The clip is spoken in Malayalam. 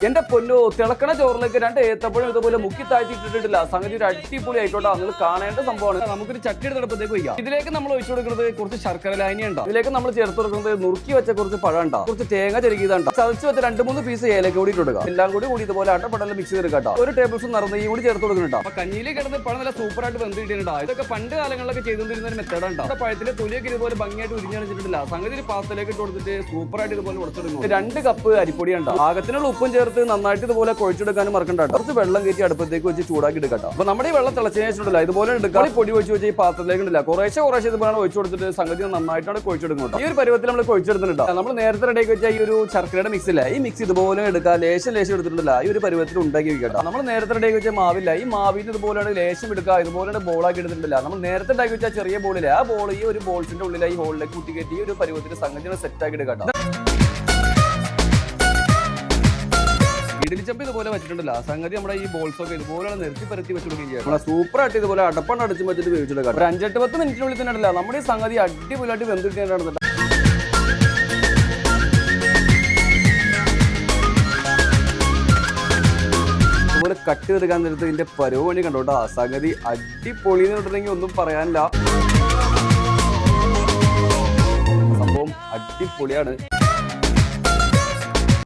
എന്റെ പൊന്നോ തിളക്കണ ചോറിലേക്ക് രണ്ട് ഏത്തപ്പഴം ഇതുപോലെ മുക്കി താഴ്ത്തിയിട്ടിട്ടില്ല സംഗതി ഒരു അടിപൊളി ആയിക്കോട്ടെ. നിങ്ങൾ കാണേണ്ട സംഭവമാണ്. നമുക്കൊരു ചട്ടി എടുത്തപ്പോഴത്തേക്ക് വയ്ക്കാം ഇതിലേക്ക് നമ്മൾ ഒഴിച്ചു കൊടുക്കുന്നത് കുറച്ച് ശർക്കര ലായനി ഉണ്ടാവും ഇതിലേക്ക് നമ്മൾ ചേർത്ത് കൊടുക്കുന്നത് നുറുക്കി വെച്ച കുറച്ച് പഴം ഉണ്ടാവും കുറച്ച് തേങ്ങ ചെരുകിയതുണ്ടാവും ചതച്ച് വെച്ച രണ്ട് മൂന്ന് പീസ് ഏലക്ക കൂടി ഇട്ടുക എല്ലാം കൂടി കൂടി ഇതുപോലെ അട്ടപ്പടലം മിക്സ് ചെയ്ത് കേട്ടോ. ഒരു ടേബിൾ സ്പൂൺ നിറഞ്ഞ കൂടി ചേർത്ത് കൊടുക്കുന്നുണ്ടോ അപ്പൊ കഞ്ഞിയിലേക്ക് കിടന്ന് പഴം നല്ല സൂപ്പർ ആയിട്ട് കിട്ടിയിട്ടുണ്ടോ ഇതൊക്കെ പണ്ട് കാലങ്ങളിലൊക്കെ ചെയ്തുകൊണ്ടിരുന്ന ഒരു മെത്തേഡ് ഉണ്ടാവും പഴത്തിന്റെ തൊലിയൊക്കെ ഇതുപോലെ ഭംഗിയായിട്ട് ഉരിഞ്ഞണിച്ചിട്ടില്ല സംഗതി ഒരു പാത്രത്തിലേക്ക് ഇട്ട് കൊടുത്തിട്ട് സൂപ്പർ ആയിട്ട് ഇതുപോലെ ഉടച്ചെടുക്കും രണ്ട് കപ്പ് അരിപ്പൊടി ഉണ്ടാവും ആകത്തിനുള്ള ഉപ്പും ചേർത്ത് നന്നായിട്ട് ഇതുപോലെ കുഴച്ചെടുക്കാനും മറക്കണ്ട. കുറച്ച് വെള്ളം കയറ്റി അടുപ്പത്തേക്ക് വെച്ച് ചൂടാക്കി എടുക്കട്ടോ അപ്പൊ നമ്മുടെ ഈ വെള്ളം തിളച്ചതിന് ശേഷമുണ്ടല്ല ഇതുപോലെ എടുക്കാം. ഈ പൊടി വെച്ച് വെച്ച് ഈ പാത്രത്തിലേക്ക് ഉണ്ടല്ല കുറേശ്ശെ കുറേശ്ശെ ഇതുപോലെ ഒഴിച്ചു കൊടുത്തിട്ട് സംഗതി നന്നായിട്ടാണ് കുഴച്ചെടുക്കുന്നത് ഈ ഒരു പരുവത്തിൽ നമ്മൾ കുഴച്ചെടുത്തിട്ടുണ്ടോ നമ്മൾ നേരത്തെ റെഡിയാക്കി വെച്ച ഈ ഒരു ശർക്കരയുടെ മിക്സ് ഇല്ല? ഈ മിക്സ് ഇതുപോലെ എടുക്കുക ലേശം ലേശം എടുത്തിട്ടുണ്ടല്ല. ഈ ഒരു പരുവത്തിൽ ഉണ്ടാക്കി വെക്കട്ടോ നമ്മൾ നേരത്തെ റെഡിയാക്കി വെച്ച മാവില്ല? ഈ മാവിന് ഇതുപോലെയാണ് ലേശം എടുക്കുക ഇതുപോലെ ബോളാക്കി എടുത്തിട്ടില്ല നമ്മൾ നേരത്തെ ഉണ്ടാക്കി വെച്ച ചെറിയ ബോളില്ല ആ ബോൾ ഈ ഒരു ബോൾസിന്റെ ഉള്ളിലായി ഹോളിലേക്ക് കുത്തി കെട്ടി ഈ ഒരു പരുവത്തിൽ സംഗതി സെറ്റ് ആക്കി എടുക്കട്ടോ ഇഡലിച്ചപ്പ് ഇതുപോലെ വെച്ചിട്ടുണ്ടല്ലോ. സംഗതി നമ്മുടെ ഈ ബോൾസ് ഒക്കെ ഇതുപോലെ നിർത്തി പരത്തി വെച്ചുകൊടുക്കുകയും ചെയ്യാം നമ്മളെ സൂപ്പർ ആയിട്ട് ഇതുപോലെ അടപ്പണ്ട് അടിച്ച് വെച്ചിട്ട് വേവിച്ചെടുക്കാം ഒരു അഞ്ചെട്ട് പത്ത് മിനിറ്റിനുള്ളിൽ തന്നെ ഉണ്ടല്ലോ നമ്മുടെ ഈ സംഗതി അടിപൊളിയായിട്ട് വെന്തിട്ടാണ് നമ്മൾ കട്ട് ചെയ്തെടുക്കാൻ നേരത്ത് ഇതിന്റെ പരിപാടി കണ്ടോട്ടോ ആ സംഗതി അടിപൊളി എന്ന് പറഞ്ഞിട്ടുണ്ടെങ്കിൽ ഒന്നും പറയാനില്ല. സംഭവം അടിപൊളിയാണ്.